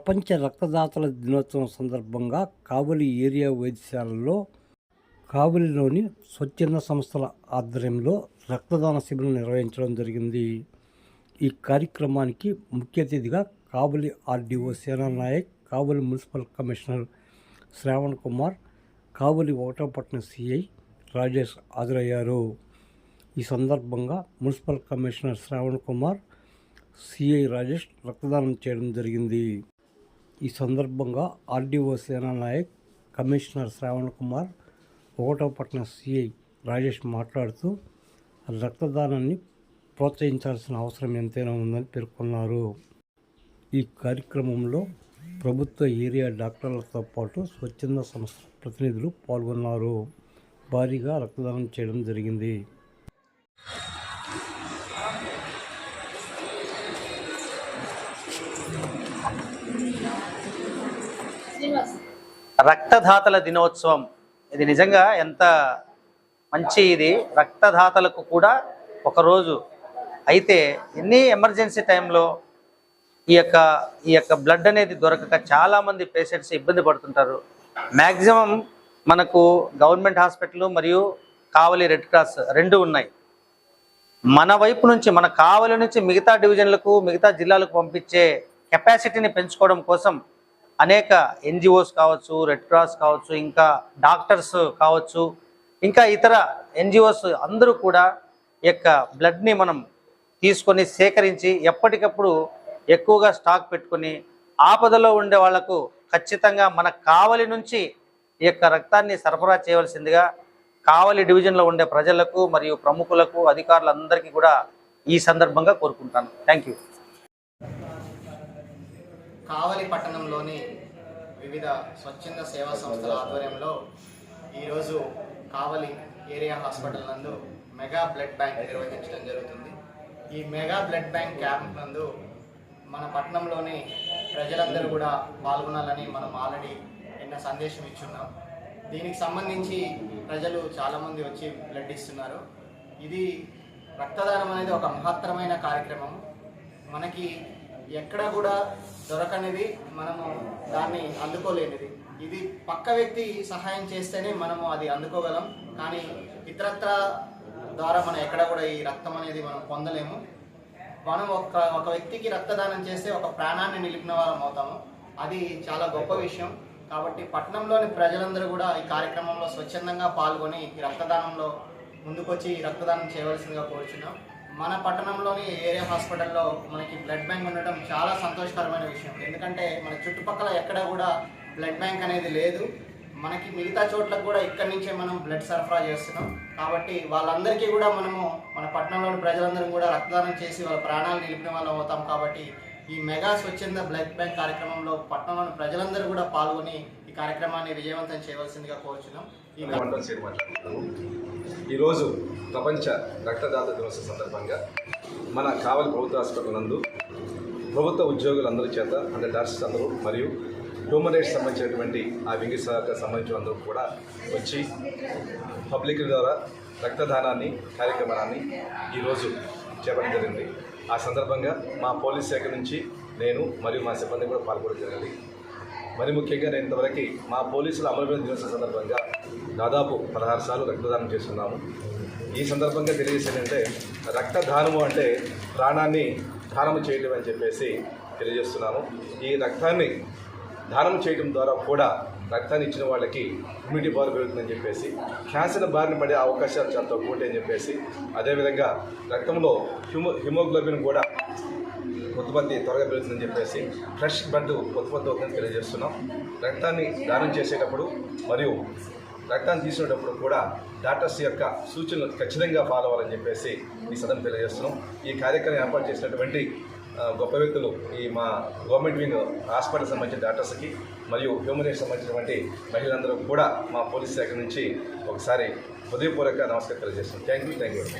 ప్రపంచ రక్తదాతల దినోత్సవం సందర్భంగా కావలి ఏరియా వైద్యశాలలో కావలిలోని స్వచ్ఛంద సంస్థల ఆధ్వర్యంలో రక్తదాన శిబిరం నిర్వహించడం జరిగింది. ఈ కార్యక్రమానికి ముఖ్య అతిథిగా Kavali RDO Sena Nayak Kavali municipal commissioner Shravan Kumar Kavali ఒకటోపట్నం CI Rajesh హాజరయ్యారు. ఈ సందర్భంగా municipal commissioner Shravan Kumar CI Rajesh రక్తదానం చేయడం జరిగింది. ఈ సందర్భంగా ఆర్డీఓ సేనానాయక్ కమిషనర్ శ్రావణ్ కుమార్ ఒకటోపట్నం సిఐ రాజేష్ మాట్లాడుతూ రక్తదానాన్ని ప్రోత్సహించాల్సిన అవసరం ఎంతైనా ఉందని పేర్కొన్నారు. ఈ కార్యక్రమంలో ప్రభుత్వ ఏరియా డాక్టర్లతో పాటు స్వచ్ఛంద సంస్థ ప్రతినిధులు పాల్గొన్నారు. భారీగా రక్తదానం చేయడం జరిగింది. రక్తదాతల దినోత్సవం. ఇది నిజంగా ఎంత మంచి ఇది. రక్తదాతలకు కూడా ఒకరోజు. అయితే ఎన్ని ఎమర్జెన్సీ టైంలో ఈ యొక్క ఈ యొక్క బ్లడ్ అనేది దొరకక చాలామంది పేషెంట్స్ ఇబ్బంది పడుతుంటారు. మ్యాక్సిమం మనకు గవర్నమెంట్ హాస్పిటల్ మరియు కావలి రెడ్ క్రాస్ రెండు ఉన్నాయి. మన వైపు నుంచి మన కావలి నుంచి మిగతా డివిజన్లకు మిగతా జిల్లాలకు పంపించే కెపాసిటీని పెంచుకోవడం కోసం అనేక ఎన్జిఓస్ కావచ్చు రెడ్ క్రాస్ కావచ్చు ఇంకా డాక్టర్స్ కావచ్చు ఇంకా ఇతర ఎన్జిఓస్ అందరూ కూడా ఈ యొక్క బ్లడ్ని మనం తీసుకొని సేకరించి ఎప్పటికప్పుడు ఎక్కువగా స్టాక్ పెట్టుకొని ఆపదలో ఉండే వాళ్ళకు ఖచ్చితంగా మన కావలి నుంచి ఈ యొక్క రక్తాన్ని సరఫరా చేయవలసిందిగా కావలి డివిజన్లో ఉండే ప్రజలకు మరియు ప్రముఖులకు అధికారులందరికీ కూడా ఈ సందర్భంగా కోరుకుంటాను. Thank you. కావలి పట్టణంలోని వివిధ స్వచ్ఛంద సేవా సంస్థల ఆధ్వర్యంలో ఈరోజు కావలి ఏరియా హాస్పిటల్ నందు మెగా బ్లడ్ బ్యాంక్ నిర్వహించడం జరుగుతుంది. ఈ మెగా బ్లడ్ బ్యాంక్ క్యాంప్ నందు మన పట్టణంలోని ప్రజలందరూ కూడా పాల్గొనాలని మనం ఆల్రెడీ నిన్న సందేశం ఇచ్చున్నాం. దీనికి సంబంధించి ప్రజలు చాలామంది వచ్చి బ్లడ్ ఇస్తున్నారు. ఇది రక్తదానం అనేది ఒక మహత్తరమైన కార్యక్రమం. మనకి ఎక్కడ కూడా దొరకనిది మనము దాన్ని అందుకోలేనిది. ఇది పక్క వ్యక్తి సహాయం చేస్తేనే మనము అది అందుకోగలం. కానీ ఇతరత్ర ద్వారా మనం ఎక్కడ కూడా ఈ రక్తం అనేది మనం పొందలేము. మనం ఒక ఒక వ్యక్తికి రక్తదానం చేస్తే ఒక ప్రాణాన్ని నిలిపిన వాళ్ళం అవుతాము. అది చాలా గొప్ప విషయం. కాబట్టి పట్టణంలోని ప్రజలందరూ కూడా ఈ కార్యక్రమంలో స్వచ్ఛందంగా పాల్గొని ఈ రక్తదానంలో ముందుకొచ్చి రక్తదానం చేయవలసిందిగా కోరుచున్నాం. మన పట్టణంలోని ఏరియా హాస్పిటల్లో మనకి బ్లడ్ బ్యాంక్ ఉండటం చాలా సంతోషకరమైన విషయం. ఎందుకంటే మన చుట్టుపక్కల ఎక్కడ కూడా బ్లడ్ బ్యాంక్ అనేది లేదు. మనకి మిగతా చోట్లకు కూడా ఇక్కడి నుంచే మనం బ్లడ్ సరఫరా చేస్తున్నాం. కాబట్టి వాళ్ళందరికీ కూడా మనము మన పట్టణంలోని ప్రజలందరం కూడా రక్తదానం చేసి వాళ్ళ ప్రాణాలు నిలిపిన వాళ్ళం అవుతాం. కాబట్టి ఈ మెగా స్వచ్ఛంద బ్లడ్ బ్యాంక్ కార్యక్రమంలో పట్టణంలోని ప్రజలందరూ కూడా పాల్గొని ఈ కార్యక్రమాన్ని విజయవంతం చేయవలసిందిగా కోరుచున్నాం. ఈ ఈరోజు ప్రపంచ రక్తదాత దినోత్సవ సందర్భంగా మన కావలి ప్రభుత్వ హాస్పిటల్ నందు ప్రభుత్వ ఉద్యోగులందరి చేత అంటే డాక్టర్స్ అందరూ మరియు హ్యూమన్ రైట్స్ సంబంధించినటువంటి ఆ వింగి శాఖకు సంబంధించిన అందరూ కూడా వచ్చి పబ్లిక్ ద్వారా రక్తదానాన్ని కార్యక్రమాన్ని ఈరోజు చేపట్టడం జరిగింది. ఆ సందర్భంగా మా పోలీస్ శాఖ నుంచి నేను మరియు మా సిబ్బంది కూడా పాల్గొనడం జరిగింది. మరి ముఖ్యంగా నేను ఇంతవరకు మా పోలీసుల అమరవీర దినోత్సవ సందర్భంగా దాదాపు పదహారు సార్లు రక్తదానం చేస్తున్నాము. ఈ సందర్భంగా తెలియజేసేది అంటే రక్తదానము అంటే ప్రాణాన్ని దానము చేయటం అని చెప్పేసి తెలియజేస్తున్నాము. ఈ రక్తాన్ని దానం చేయడం ద్వారా కూడా రక్తాన్ని ఇచ్చిన వాళ్ళకి ఇమ్యూనిటీ పవర్ పెరుగుతుందని చెప్పేసి క్యాన్సర్ బారిన పడే అవకాశాలు చాలా తక్కువ ఉంటాయని చెప్పేసి అదేవిధంగా రక్తంలో హిమో హిమోగ్లోబిన్ కూడా ఉత్పత్తి త్వరగా పెరుగుతుందని చెప్పేసి ఫ్రెష్ బ్లడ్ ఉత్పత్తి అవుతుందని తెలియజేస్తున్నాం. రక్తాన్ని దానం చేసేటప్పుడు మరియు రక్తాన్ని తీసుకునేటప్పుడు కూడా డాక్టర్స్ యొక్క సూచనలు ఖచ్చితంగా ఫాలో అవ్వాలని చెప్పేసి ఈ సదనం తెలియజేస్తున్నాం. ఈ కార్యక్రమం ఏర్పాటు చేసినటువంటి గొప్ప వ్యక్తులు ఈ మా గవర్నమెంట్ వింగ్ హాస్పిటల్ సంబంధించిన డాక్టర్స్కి మరియు హ్యూమన్ రైట్స్ సంబంధించినటువంటి మహిళలందరూ కూడా మా పోలీస్ శాఖ నుంచి ఒకసారి హృదయపూర్వక నమస్కారం తెలియజేస్తున్నాం. Thank you thank you very much.